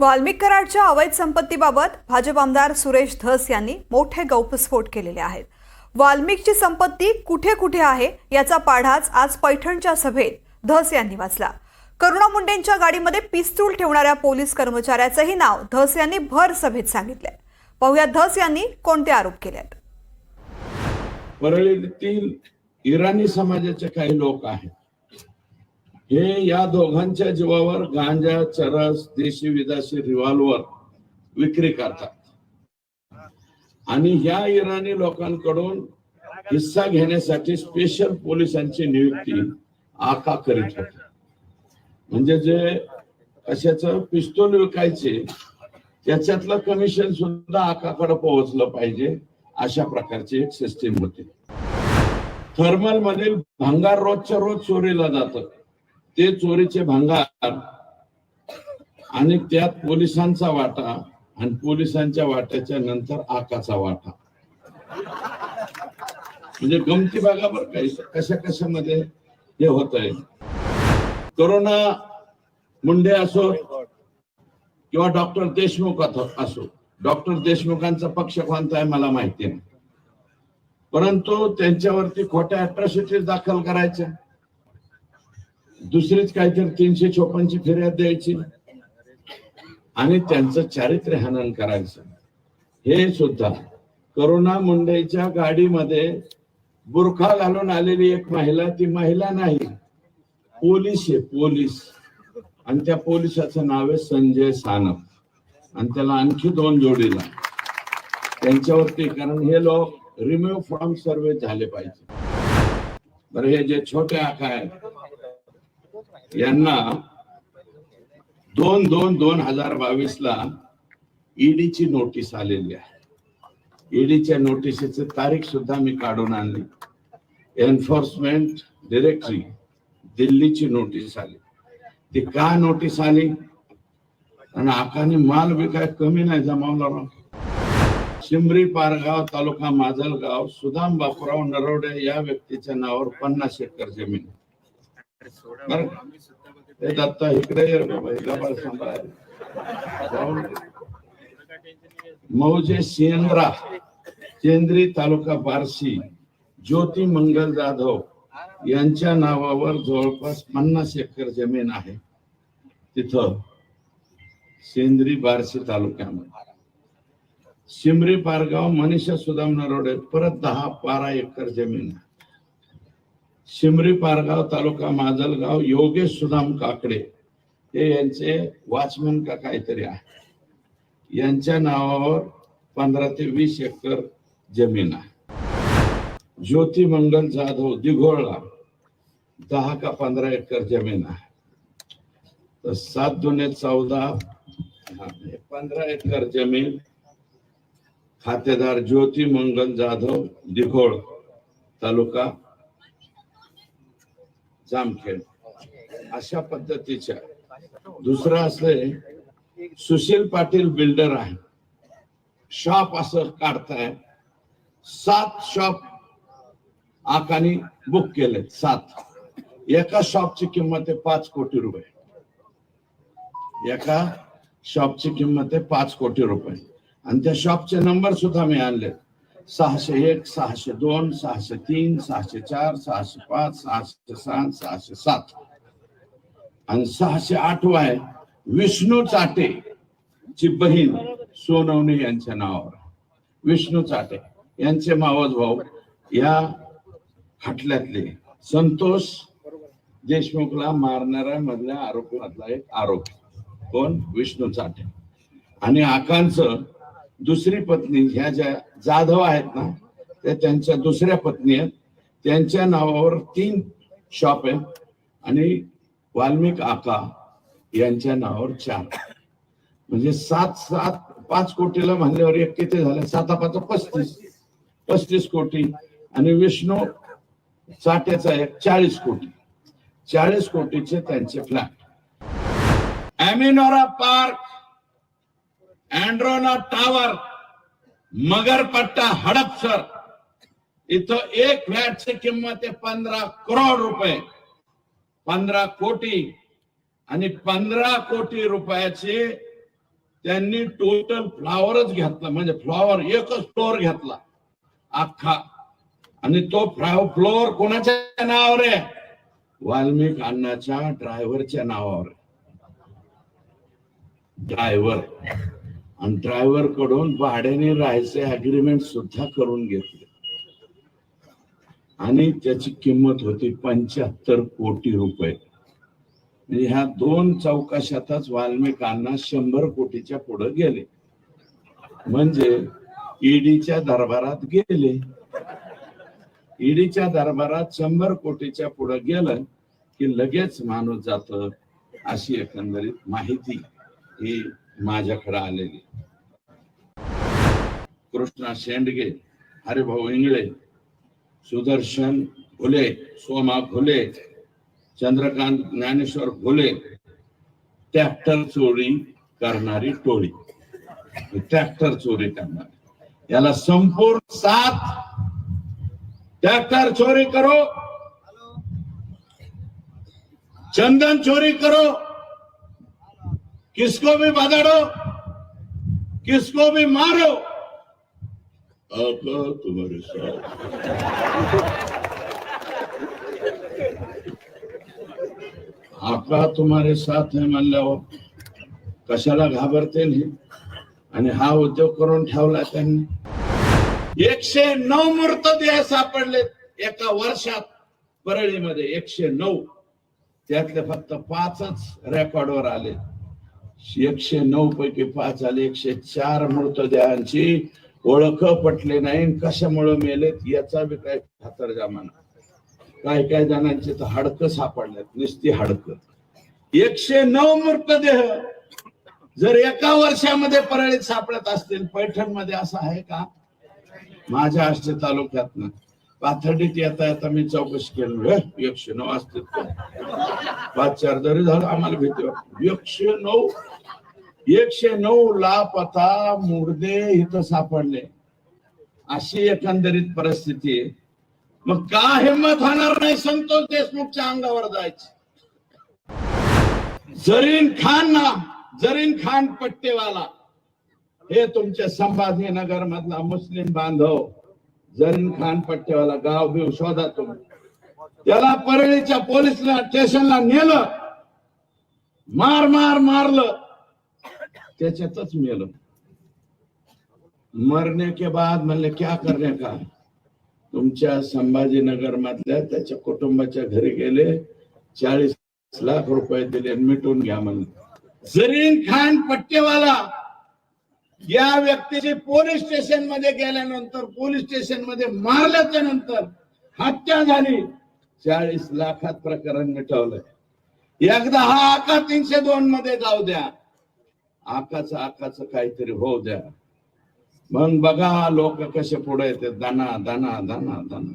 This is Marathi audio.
वाल्मिक कराडच्या अवैध संपत्तीबाबत भाजप आमदार सुरेश धस यांनी मोठे गौपस्फोट केलेले आहेत. वाल्मिकची संपत्ती कुठे कुठे आहे याचा पाढाच आज पैठणच्या सभेत धस यांनी वाचला. करुणा मुंडेंच्या गाडीमध्ये पिस्तूल ठेवणाऱ्या पोलीस कर्मचाऱ्याचंही नाव धस यांनी भर सभेत सांगितलंय. पाहुया धस यांनी कोणते आरोप केलेत. परळीतील इराणी समाजाचे काही लोक आहेत. हे या दोघांच्या जीवावर गांजा चरस देशी विदेशी रिव्हॉल्वर विक्री करतात. आणि ह्या इराणी लोकांकडून हिस्सा घेण्यासाठी स्पेशल पोलिसांची नियुक्ती आका करीत होते. म्हणजे जे कशाच पिस्तूल विकायचे त्याच्यातलं कमिशन सुद्धा आकाकडे पोहोचलं पाहिजे अशा प्रकारची एक सिस्टीम होती. थर्मल मधील भंगार रोजच्या रोज चोरीला जातं. ते चोरीचे भांगार आणि त्यात पोलिसांचा वाटा आणि पोलिसांच्या वाट्याच्या नंतर आकाचा वाटा. म्हणजे गमती भागावर काही कशा कशामध्ये हे होत आहे करोना मुंडे असो किंवा डॉक्टर देशमुख असो. डॉक्टर देशमुखांचा पक्ष कोणता आहे मला माहिती नाही. परंतु त्यांच्यावरती खोट्या अट्रॉसिटीज दाखल करायच्या. दुसरीच काहीतरी तीनशे चोपन्नची फिर्याद द्यायची. आणि त्यांचं चारित्र्य हनन करायचं. हे सुद्धा करुणा मुंडेच्या गाडीमध्ये बुरखा घालून आलेली एक महिला ती महिला नाही. पोलीस आहे पोलीस. आणि त्या पोलिसाचं नाव आहे संजय सानप. आणि त्याला आणखी दोन जोडीला. त्यांच्यावरती कारण हे लोक रिम्यूव्ह फ्रॉम सर्वे झाले पाहिजे. बरं हे जे छोटे आका आहेत यांना दोन दोन दोन हजार बावीस ला ईडीची नोटीस आलेली आहे. ईडीच्या नोटिसीची तारीख सुद्धा मी काढून आणली. एन्फोर्समेंट डिरेक्टरी दिल्लीची नोटीस आली. ती का नोटीस आली? आणि आकाने माल बी काय कमी नाही जमावला राव. शिमरी पारगाव तालुका माजलगाव सुदाम बापूराव नरवडे या व्यक्तीच्या नावावर पन्नास एकर जमीन दत्ता इकडे मौजे सेंद्रा केंद्री तालुका बार्शी ज्योती मंगल जाधव यांच्या नावावर जवळपास पन्नास एकर जमीन आहे. तिथं सेंद्री बार्शी तालुक्यामध्ये. शिमरी पारगाव मनीषा सुदाम नरोडे परत दहा बारा एकर जमीन आहे. शिमरी पारगाव तालुका माजलगाव योगेश सुदाम काकडे हे यांचे वॉचमन का काहीतरी आहे. यांच्या नावावर पंधरा ते वीस एकर जमीन आहे. ज्योती मंगल जाधव दिघोळला दहा का पंधरा एकर जमीन आहे. तर सात दुने चौदा पंधरा एकर जमीन खातेदार ज्योती मंगल जाधव दिघोळ तालुका जामखेड. अशा पद्धतीच्या. दुसरं असले सुशील पाटील बिल्डर आहे. शॉप असं काढताय. सात शॉप आकानी बुक केलेत सात. एका शॉपची किंमत आहे पाच कोटी रुपये. एका शॉपची किंमत आहे पाच कोटी रुपये. आणि त्या शॉपचे नंबर सुद्धा मी आणले सहाशे एक सहाशे दोन सहाशे तीन सहाशे चार सहाशे पाच सहाशे सहा सहाशे सात. आणि सहाशे आठवा आहे विष्णू चाटे ची बहीण सोनवणे यांच्या नावावर. विष्णू चाटे यांचे मावस भाऊ या खटल्यातले संतोष देशमुखला मारणाऱ्या मधल्या आरोपीमधला एक आरोपी. कोण? विष्णू चाटे. आणि आकांचं दुसरी पत्नी ह्या ज्या जाधव आहेत ना त्या त्यांच्या दुसऱ्या पत्नी आहेत. त्यांच्या नावावर तीन शॉप आहेत आणि वाल्मिक आका यांच्या नावावर चार. म्हणजे सात सात पाच कोटीला म्हणल्यावर एक किती झाले? साता पाच पस्तीस. पस्तीस कोटी. आणि विष्णू चाट्याचा एक चाळीस कोटी. चाळीस कोटीचे त्यांचे flat Amanora park. अँड्रोना tower Magarpatta Hadapsar इथं एक फ्लॅटची किंमत आहे पंधरा करोड रुपये. पंधरा कोटी आणि पंधरा कोटी रुपयाचे त्यांनी टोटल फ्लॉवरच घेतला. म्हणजे फ्लॉवर एकच फ्लोअर घेतला. अख्खा. आणि तो फ्लोअर कोणाच्या नावावर आहे? वाल्मिक अण्णाच्या ड्रायव्हरच्या नावावर ड्रायव्हर आणि ड्रायव्हरकडून भाड्याने राहायचे अग्रीमेंट सुद्धा करून घेतले. आणि त्याची किंमत होती पंच्याहत्तर कोटी रुपये. म्हणजे ह्या दोन चौकाशातच वाल्मिकांना शंभर कोटीच्या पुढे गेले. म्हणजे ईडीच्या दरबारात गेले. ईडीच्या दरबारात शंभर कोटीच्या पुढे गेलं की लगेच माणूस जात अशी एकंदरीत माहिती ही माझ्याकडे आलेली. कृष्णा शेंडगे हरिभाऊ इंगळे सुदर्शन फुले सोमा फुले चंद्रकांत ज्ञानेश्वर फुले ट्रॅक्टर चोरी करणारी टोळी. ट्रॅक्टर चोरी करणारी. याला संपूर्ण साथ ट्रैक्टर चोरी करो. चंदन चोरी करो. किसको भी बदड़ो किसको भी मारो। आका तुम्हारे साथ। आका तुम्हारे साथ है म्हणल्यावर हो, कशाला घाबरते नाही? आणि हा उद्योग करून ठेवला त्यांनी. एकशे नऊ मृतदेह सापडले एका वर्षात परळीमध्ये एकशे नऊ. त्यातले फक्त पाचच रेकॉर्डवर आले एकशे नऊ पैकी पाच आले एकशे चार मृतदेहांची ओळख पटली नाही. कशामुळे मेलेत? याचा बी काय खातर जमाना. काय काय जणांची तर हाडकं सापडल्यात नुसती हाडकं. एकशे नऊ मृतदेह जर एका वर्षामध्ये परळीत सापडत असतील पैठणमध्ये असं आहे का? माझ्या आष्टे तालुक्यात पाथर्डीत येता येता मी चौकशी केली. एकशे नऊ असतील का?" पाच चार जरी झालं आम्हाला भीती एकशे नऊ एकशे नऊ लापता मुर्दे इथं सापडले. अशी एकंदरीत परिस्थिती आहे. मग का हिंमत होणार नाही? संतोष देशमुखच्या अंगावर जायचे. जरीन खान ना जरीन खान पट्टेवाला. हे तुमच्या संभाजीनगर मधला मुस्लिम बांधव. जरीन खान पट्टेवाला गाव बिव शोधा तुम्ही. त्याला परळीच्या पोलिसला स्टेशनला नेलं. मार मार मारलं. त्याच्यातच मेलं. मरने के बाद म्हणले क्या करणे का? तुमच्या संभाजीनगर मधल्या त्याच्या कुटुंबाच्या घरी गेले चाळीस लाख रुपये दिले मिटून घ्या म्हणले. जरीन खान पट्टेवाला या व्यक्तीची पोलीस स्टेशनमध्ये गेल्यानंतर पोलीस स्टेशनमध्ये मारल्याच्या नंतर हत्या झाली. चाळीस लाखात प्रकरण मिटवलंय. एकदा हा आका तीनशे दोन मध्ये जाऊ द्या. आकाच आकाच काहीतरी होऊ द्या. मग बघा लोक कसे पुढे येते दाना दाना दाना दाना